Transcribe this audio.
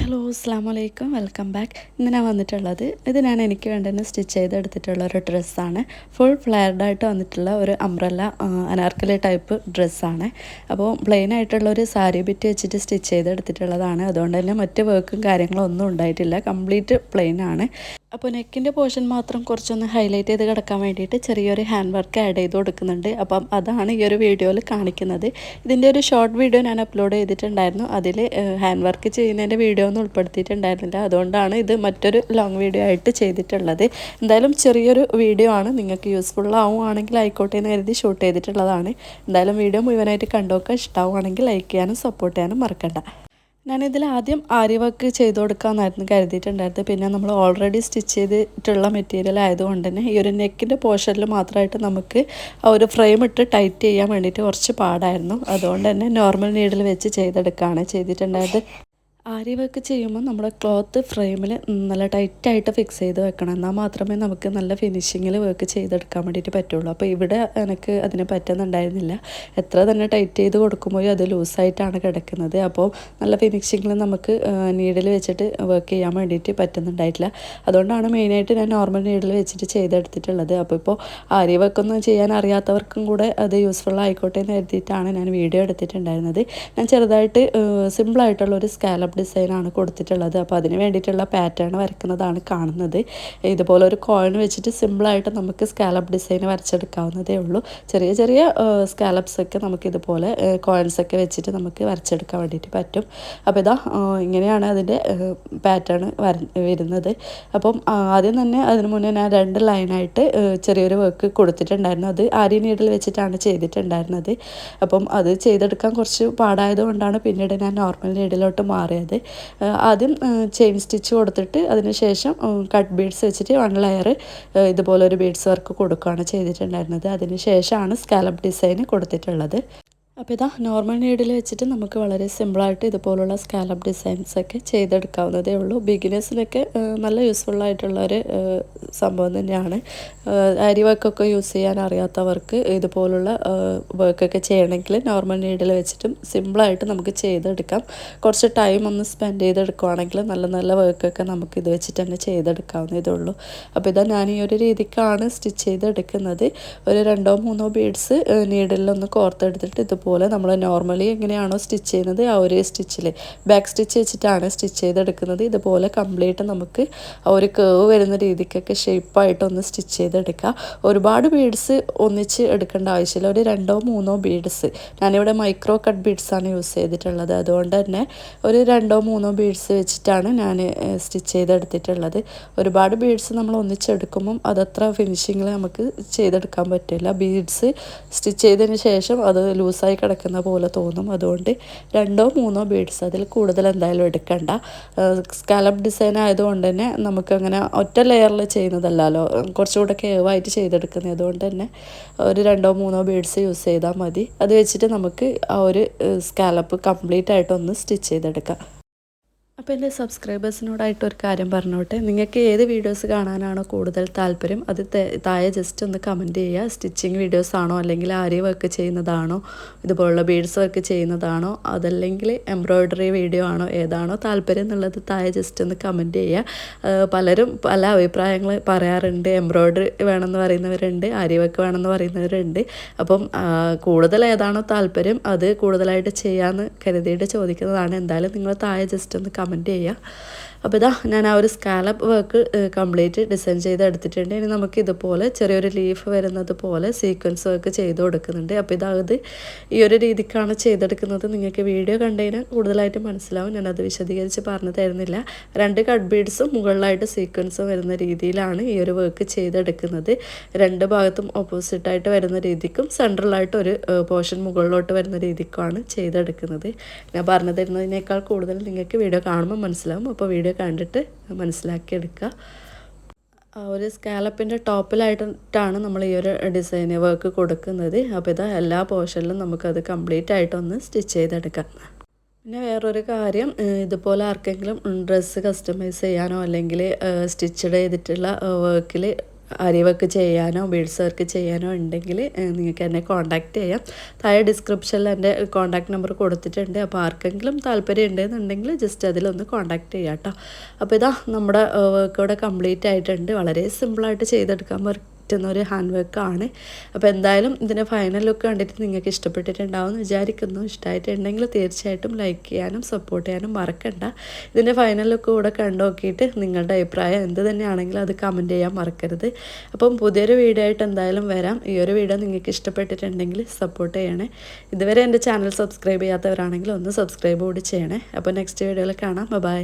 Hello അസ്സാം വലൈക്കും welcome back ഇന്ന് ഞാൻ വന്നിട്ടുള്ളത് ഇത് ഞാൻ എനിക്ക് വേണ്ടുന്ന സ്റ്റിച്ച് ചെയ്തെടുത്തിട്ടുള്ള ഒരു ഡ്രസ്സാണ് ഫുൾ ഫ്ലെയർഡായിട്ട് വന്നിട്ടുള്ള ഒരു അംബ്രല്ല അനാർക്കലി ടൈപ്പ് ഡ്രസ്സാണ് അപ്പോൾ പ്ലെയിൻ ആയിട്ടുള്ള ഒരു സാരി ബിറ്റ് വെച്ചിട്ട് സ്റ്റിച്ച് ചെയ്തെടുത്തിട്ടുള്ളതാണ് അതുകൊണ്ട് തന്നെ മറ്റ് വർക്കും കാര്യങ്ങളും ഒന്നും ഉണ്ടായിട്ടില്ല. കംപ്ലീറ്റ് പ്ലെയിൻ ആണ്. അപ്പോൾ നെക്കിന്റെ പോർഷൻ മാത്രം കുറച്ചൊന്ന് ഹൈലൈറ്റ് ചെയ്ത് കിടക്കാൻ വേണ്ടിയിട്ട് ചെറിയൊരു ഹാൻഡ് വർക്ക് ആഡ് ചെയ്ത് കൊടുക്കുന്നുണ്ട്. അപ്പം അതാണ് ഈ ഒരു വീഡിയോയിൽ കാണിക്കുന്നത്. ഇതിന്റെ ഒരു ഷോർട്ട് വീഡിയോ ഞാൻ അപ്ലോഡ് ചെയ്തിട്ടുണ്ടായിരുന്നു. അതിൽ ഹാൻഡ് വർക്ക് ചെയ്യുന്നതിന്റെ വീഡിയോ ഒന്നും ഉൾപ്പെടുത്തിയിട്ടുണ്ടായിരുന്നില്ല. അതുകൊണ്ടാണ് ഇത് മറ്റൊരു ലോങ് വീഡിയോ ആയിട്ട് ചെയ്തിട്ടുള്ളത്. എന്തായാലും ചെറിയൊരു വീഡിയോ ആണ്. നിങ്ങൾക്ക് യൂസ്ഫുൾ ആവുകയാണെങ്കിൽ ആയിക്കോട്ടെ എന്ന് കരുതി ഷൂട്ട് ചെയ്തിട്ടുള്ളതാണ്. എന്തായാലും വീഡിയോ മുഴുവനായിട്ട് കണ്ടോക്കെ ഇഷ്ടമാവുകയാണെങ്കിൽ ലൈക്ക് ചെയ്യാനും സപ്പോർട്ട് ചെയ്യാനും മറക്കണ്ട. ഞാനിതിൽ ആദ്യം ആരി വർക്ക് ചെയ്ത് കൊടുക്കാമെന്നായിരുന്നു കരുതിയിട്ടുണ്ടായിരുന്നത്. പിന്നെ നമ്മൾ ഓൾറെഡി സ്റ്റിച്ച് ചെയ്തിട്ടുള്ള മെറ്റീരിയൽ ആയതുകൊണ്ട് തന്നെ ഈ ഒരു നെക്കിന്റെ പോർഷനിൽ മാത്രമായിട്ട് നമുക്ക് ആ ഒരു ഫ്രെയിം ഇട്ട് ടൈറ്റ് ചെയ്യാൻ വേണ്ടിയിട്ട് കുറച്ച് പാടായിരുന്നു. അതുകൊണ്ട് തന്നെ നോർമൽ നീഡിൽ വെച്ച് ചെയ്തെടുക്കുകയാണ് ചെയ്തിട്ടുണ്ടായത്. ആരി വർക്ക് ചെയ്യുമ്പോൾ നമ്മുടെ ക്ലോത്ത് ഫ്രെയിമിൽ നല്ല ടൈറ്റായിട്ട് ഫിക്സ് ചെയ്ത് വെക്കണം. എന്നാൽ മാത്രമേ നമുക്ക് നല്ല ഫിനിഷിങ്ങിൽ വർക്ക് ചെയ്തെടുക്കാൻ വേണ്ടിയിട്ട് പറ്റുള്ളൂ. അപ്പോൾ ഇവിടെ എനിക്ക് അതിന് പറ്റുന്നുണ്ടായിരുന്നില്ല. എത്ര തന്നെ ടൈറ്റ് ചെയ്ത് കൊടുക്കുമ്പോഴും അത് ലൂസായിട്ടാണ് കിടക്കുന്നത്. അപ്പോൾ നല്ല ഫിനിഷിങ്ങിൽ നമുക്ക് നീഡിൽ വെച്ചിട്ട് വർക്ക് ചെയ്യാൻ വേണ്ടിയിട്ട് പറ്റുന്നുണ്ടായിട്ടില്ല. അതുകൊണ്ടാണ് മെയിനായിട്ട് ഞാൻ നോർമൽ നീഡിൽ വെച്ചിട്ട് ചെയ്തെടുത്തിട്ടുള്ളത്. അപ്പോൾ ഇപ്പോൾ ആരി വർക്കൊന്നും ചെയ്യാൻ അറിയാത്തവർക്കും കൂടെ അത് യൂസ്ഫുൾ ആയിക്കോട്ടെ എന്ന് കരുതിയിട്ടാണ് ഞാൻ വീഡിയോ എടുത്തിട്ടുണ്ടായിരുന്നത്. ഞാൻ ചെറുതായിട്ട് സിമ്പിളായിട്ടുള്ള ഒരു സ്കാലപ്പ് ഡിസൈനാണ് കൊടുത്തിട്ടുള്ളത്. അപ്പോൾ അതിന് വേണ്ടിയിട്ടുള്ള പാറ്റേൺ വരയ്ക്കുന്നതാണ് കാണുന്നത്. ഇതുപോലെ ഒരു കോയിൻ വെച്ചിട്ട് സിമ്പിളായിട്ട് നമുക്ക് സ്കാലപ്പ് ഡിസൈൻ വരച്ചെടുക്കാവുന്നതേ ഉള്ളൂ. ചെറിയ ചെറിയ സ്കാലപ്സൊക്കെ ഒക്കെ നമുക്ക് ഇതുപോലെ കോയിൻസ് ഒക്കെ വെച്ചിട്ട് നമുക്ക് വരച്ചെടുക്കാൻ വേണ്ടിയിട്ട് പറ്റും. അപ്പോൾ ഇതാ ഇങ്ങനെയാണ് അതിന്റെ പാറ്റേൺ വര വരുന്നത്. അപ്പം ആദ്യം തന്നെ അതിന് മുന്നേ ഞാൻ രണ്ട് ലൈനായിട്ട് ചെറിയൊരു വർക്ക് കൊടുത്തിട്ടുണ്ടായിരുന്നു. അത് ആര്യ നീഡിൽ വെച്ചിട്ടാണ് ചെയ്തിട്ടുണ്ടായിരുന്നത്. അപ്പം അത് ചെയ്തെടുക്കാൻ കുറച്ച് പാടായതുകൊണ്ടാണ് പിന്നീട് ഞാൻ നോർമൽ നീഡിലോട്ട് മാറിയത്. ആദ്യം ചെയിൻ സ്റ്റിച്ച് കൊടുത്തിട്ട് അതിന് ശേഷം കട്ട് ബീഡ്സ് വെച്ചിട്ട് വൺ ലെയർ ഇതുപോലെ ഒരു ബീഡ്സ് വർക്ക് കൊടുക്കുകയാണ് ചെയ്തിട്ടുണ്ടായിരുന്നത്. അതിന് ശേഷമാണ് സ്കാലപ്പ് ഡിസൈൻ കൊടുത്തിട്ടുള്ളത്. അപ്പോൾ ഇതാ നോർമൽ നീഡിൽ വെച്ചിട്ട് നമുക്ക് വളരെ സിമ്പിളായിട്ട് ഇതുപോലുള്ള സ്കാലപ്പ് ഡിസൈൻസ് ഒക്കെ ചെയ്തെടുക്കാവുന്നതേ ഉള്ളൂ. ബിഗിനേഴ്സിനൊക്കെ നല്ല യൂസ്ഫുൾ ആയിട്ടുള്ള ഒരു സംഭവം തന്നെയാണ്. അരി വർക്കൊക്കെ യൂസ് ചെയ്യാൻ അറിയാത്തവർക്ക് ഇതുപോലുള്ള വർക്കൊക്കെ ചെയ്യണമെങ്കിൽ നോർമൽ നീഡിൽ വെച്ചിട്ടും സിമ്പിളായിട്ട് നമുക്ക് ചെയ്തെടുക്കാം. കുറച്ച് ടൈം ഒന്ന് സ്പെൻഡ് ചെയ്തെടുക്കുവാണെങ്കിൽ നല്ല നല്ല വർക്കൊക്കെ നമുക്ക് ഇത് വെച്ചിട്ട് തന്നെ ചെയ്തെടുക്കാവുന്നതേ ഉള്ളൂ അപ്പോൾ ഇതാ ഞാൻ ഈ ഒരു രീതിക്കാണ് സ്റ്റിച്ച് ചെയ്തെടുക്കുന്നത്. ഒരു രണ്ടോ മൂന്നോ ബീഡ്സ് നീഡിലൊന്ന് കോർത്തെടുത്തിട്ട് ഇതുപോലെ നമ്മൾ നോർമലി എങ്ങനെയാണോ സ്റ്റിച്ച് ചെയ്യുന്നത് ആ ഒരു സ്റ്റിച്ചിൽ ബാക്ക് സ്റ്റിച്ച് വെച്ചിട്ടാണ് സ്റ്റിച്ച് ചെയ്തെടുക്കുന്നത്. ഇതുപോലെ കംപ്ലീറ്റ് നമുക്ക് ആ ഒരു കേവ് വരുന്ന രീതിക്കൊക്കെ ഷേപ്പായിട്ട് ഒന്ന് സ്റ്റിച്ച് ചെയ്തെടുക്കുക. ഒരുപാട് ബീഡ്സ് ഒന്നിച്ച് എടുക്കേണ്ട ആവശ്യമില്ല. ഒരു രണ്ടോ മൂന്നോ ബീഡ്സ്. ഞാനിവിടെ മൈക്രോ കട്ട് ബീഡ്സാണ് യൂസ് ചെയ്തിട്ടുള്ളത്. അതുകൊണ്ട് തന്നെ ഒരു രണ്ടോ മൂന്നോ ബീഡ്സ് വെച്ചിട്ടാണ് ഞാൻ സ്റ്റിച്ച് ചെയ്തെടുത്തിട്ടുള്ളത്. ഒരുപാട് ബീഡ്സ് നമ്മൾ ഒന്നിച്ചെടുക്കുമ്പം അതത്ര ഫിനിഷിങ്ങിൽ നമുക്ക് ചെയ്തെടുക്കാൻ പറ്റില്ല. ബീഡ്സ് സ്റ്റിച്ച് ചെയ്തതിന് ശേഷം അത് ലൂസായി കിടക്കുന്ന പോലെ തോന്നും. അതുകൊണ്ട് രണ്ടോ മൂന്നോ ബീഡ്സ് അതിൽ കൂടുതൽ എന്തായാലും എടുക്കണ്ട. സ്കാലപ്പ് ഡിസൈൻ ആയതുകൊണ്ട് തന്നെ നമുക്കങ്ങനെ ഒറ്റ ലെയറിൽ ചെയ്യുന്നതല്ലല്ലോ. കുറച്ചുകൂടെ കേവായിട്ട് ചെയ്തെടുക്കുന്നത്. അതുകൊണ്ട് തന്നെ ഒരു രണ്ടോ മൂന്നോ ബീഡ്സ് യൂസ് ചെയ്താൽ മതി. അത് വെച്ചിട്ട് നമുക്ക് ആ ഒരു സ്കാലപ്പ് കംപ്ലീറ്റ് ആയിട്ടൊന്ന് സ്റ്റിച്ച് ചെയ്തെടുക്കാം. അപ്പോൾ എന്റെ സബ്സ്ക്രൈബേഴ്സിനോടായിട്ട് ഒരു കാര്യം പറഞ്ഞോട്ടെ? നിങ്ങൾക്ക് ഏത് വീഡിയോസ് കാണാനാണോ കൂടുതൽ താല്പര്യം അത് താഴെ ജസ്റ്റ് ഒന്ന് കമന്റ് ചെയ്യുക. സ്റ്റിച്ചിങ് വീഡിയോസ് ആണോ അല്ലെങ്കിൽ ആരി വർക്ക് ചെയ്യുന്നതാണോ ഇതുപോലുള്ള ബീഡ്സ് വർക്ക് ചെയ്യുന്നതാണോ അതല്ലെങ്കിൽ എംബ്രോയ്ഡറി വീഡിയോ ആണോ ഏതാണോ താല്പര്യം എന്നുള്ളത് താഴെ ജസ്റ്റ് ഒന്ന് കമന്റ് ചെയ്യുക. പലരും പല അഭിപ്രായങ്ങൾ പറയാറുണ്ട്. എംബ്രോയ്ഡറി വേണമെന്ന് പറയുന്നവരുണ്ട് ആരി വർക്ക് വേണമെന്ന് പറയുന്നവരുണ്ട്. അപ്പം കൂടുതൽ ഏതാണോ താല്പര്യം അത് കൂടുതലായിട്ട് ചെയ്യാമെന്ന് കരുതിയിട്ട് ചോദിക്കുന്നതാണ്. എന്തായാലും നിങ്ങൾ താഴെ ജസ്റ്റ് ഒന്ന് കമന്റ് ചെയ്യുക അപ്പോൾ ഇതാ ഞാൻ ആ ഒരു സ്കാലപ്പ് വർക്ക് കംപ്ലീറ്റ് ഡിസൈൻ ചെയ്ത് എടുത്തിട്ടുണ്ട്. ഇനി നമുക്ക് ഇതുപോലെ ചെറിയൊരു ലീഫ് വരുന്നത് പോലെ സീക്വൻസ് വർക്ക് ചെയ്ത് കൊടുക്കുന്നുണ്ട്. അപ്പോൾ ഇതായത് ഈ ഒരു രീതിക്കാണ് ചെയ്തെടുക്കുന്നത്. നിങ്ങൾക്ക് വീഡിയോ കണ്ടുകഴിഞ്ഞാൽ കൂടുതലായിട്ട് മനസ്സിലാവും. ഞാനത് വിശദീകരിച്ച് പറഞ്ഞു തരുന്നില്ല. രണ്ട് കട്ട് ബീഡ്സും മുകളിലായിട്ട് സീക്വൻസും വരുന്ന രീതിയിലാണ് ഈ ഒരു വർക്ക് ചെയ്തെടുക്കുന്നത്. രണ്ട് ഭാഗത്തും ഓപ്പോസിറ്റായിട്ട് വരുന്ന രീതിക്കും സെൻട്രലായിട്ട് ഒരു പോർഷൻ മുകളിലോട്ട് വരുന്ന രീതിക്കുമാണ് ചെയ്തെടുക്കുന്നത്. ഞാൻ പറഞ്ഞു തരുന്നതിനേക്കാൾ കൂടുതൽ നിങ്ങൾക്ക് വീഡിയോ കാണുമ്പോൾ മനസ്സിലാവും. അപ്പോൾ വീഡിയോ കണ്ടിട്ട് മനസ്സിലാക്കിയെടുക്കുക. ഒരു സ്കാലപ്പിന്റെ ടോപ്പിലായിട്ടാണ് നമ്മൾ ഈ ഒരു ഡിസൈൻ വർക്ക് കൊടുക്കുന്നത്. അപ്പോൾ ഇതാ എല്ലാ പോർഷനിലും നമുക്കത് കംപ്ലീറ്റ് ആയിട്ടൊന്ന് സ്റ്റിച്ച് ചെയ്തെടുക്കാം. പിന്നെ വേറൊരു കാര്യം ഇതുപോലെ ആർക്കെങ്കിലും ഡ്രസ്സ് കസ്റ്റമൈസ് ചെയ്യാനോ അല്ലെങ്കിൽ സ്റ്റിച്ചഡ് ചെയ്തിട്ടുള്ള വർക്കിൽ അരി വർക്ക് ചെയ്യാനോ ബീഡ്സ് വർക്ക് ചെയ്യാനോ ഉണ്ടെങ്കിൽ നിങ്ങൾക്ക് എന്നെ കോൺടാക്റ്റ് ചെയ്യാം. താഴെ ഡിസ്ക്രിപ്ഷനിൽ എന്റെ കോൺടാക്റ്റ് നമ്പർ കൊടുത്തിട്ടുണ്ട്. അപ്പോൾ ആർക്കെങ്കിലും താല്പര്യം ഉണ്ടെന്നുണ്ടെങ്കിൽ ജസ്റ്റ് അതിലൊന്ന് കോൺടാക്റ്റ് ചെയ്യാം കേട്ടോ അപ്പോൾ ഇതാ നമ്മുടെ വർക്ക് ഇവിടെ കംപ്ലീറ്റ് ആയിട്ടുണ്ട്. വളരെ സിമ്പിളായിട്ട് ചെയ്തെടുക്കാൻ പറ്റുന്ന ഒരു ഹാൻഡ് വർക്കാണ് അപ്പോൾ എന്തായാലും ഇതിന്റെ ഫൈനൽ ലുക്ക് കണ്ടിട്ട് നിങ്ങൾക്ക് ഇഷ്ടപ്പെട്ടിട്ടുണ്ടാവും എന്ന് വിചാരിക്കുന്നു. ഇഷ്ടമായിട്ടുണ്ടെങ്കിൽ തീർച്ചയായിട്ടും ലൈക്ക് ചെയ്യാനും സപ്പോർട്ട് ചെയ്യാനും മറക്കണ്ട. ഇതിന്റെ ഫൈനൽ ലുക്ക് കൂടെ കണ്ടു നോക്കിയിട്ട് നിങ്ങളുടെ അഭിപ്രായം എന്ത് തന്നെയാണെങ്കിലും അത് കമന്റ് ചെയ്യാൻ മറക്കരുത്. അപ്പം പുതിയൊരു വീഡിയോ ആയിട്ട് എന്തായാലും വരാം. ഈ ഒരു വീഡിയോ നിങ്ങൾക്ക് ഇഷ്ടപ്പെട്ടിട്ടുണ്ടെങ്കിൽ സപ്പോർട്ട് ചെയ്യണേ. ഇതുവരെ എന്റെ ചാനൽ സബ്സ്ക്രൈബ് ചെയ്യാത്തവരാണെങ്കിൽ ഒന്ന് സബ്സ്ക്രൈബ് കൂടി ചെയ്യണേ. അപ്പോൾ നെക്സ്റ്റ് വീഡിയോയിൽ കാണാം. ബൈ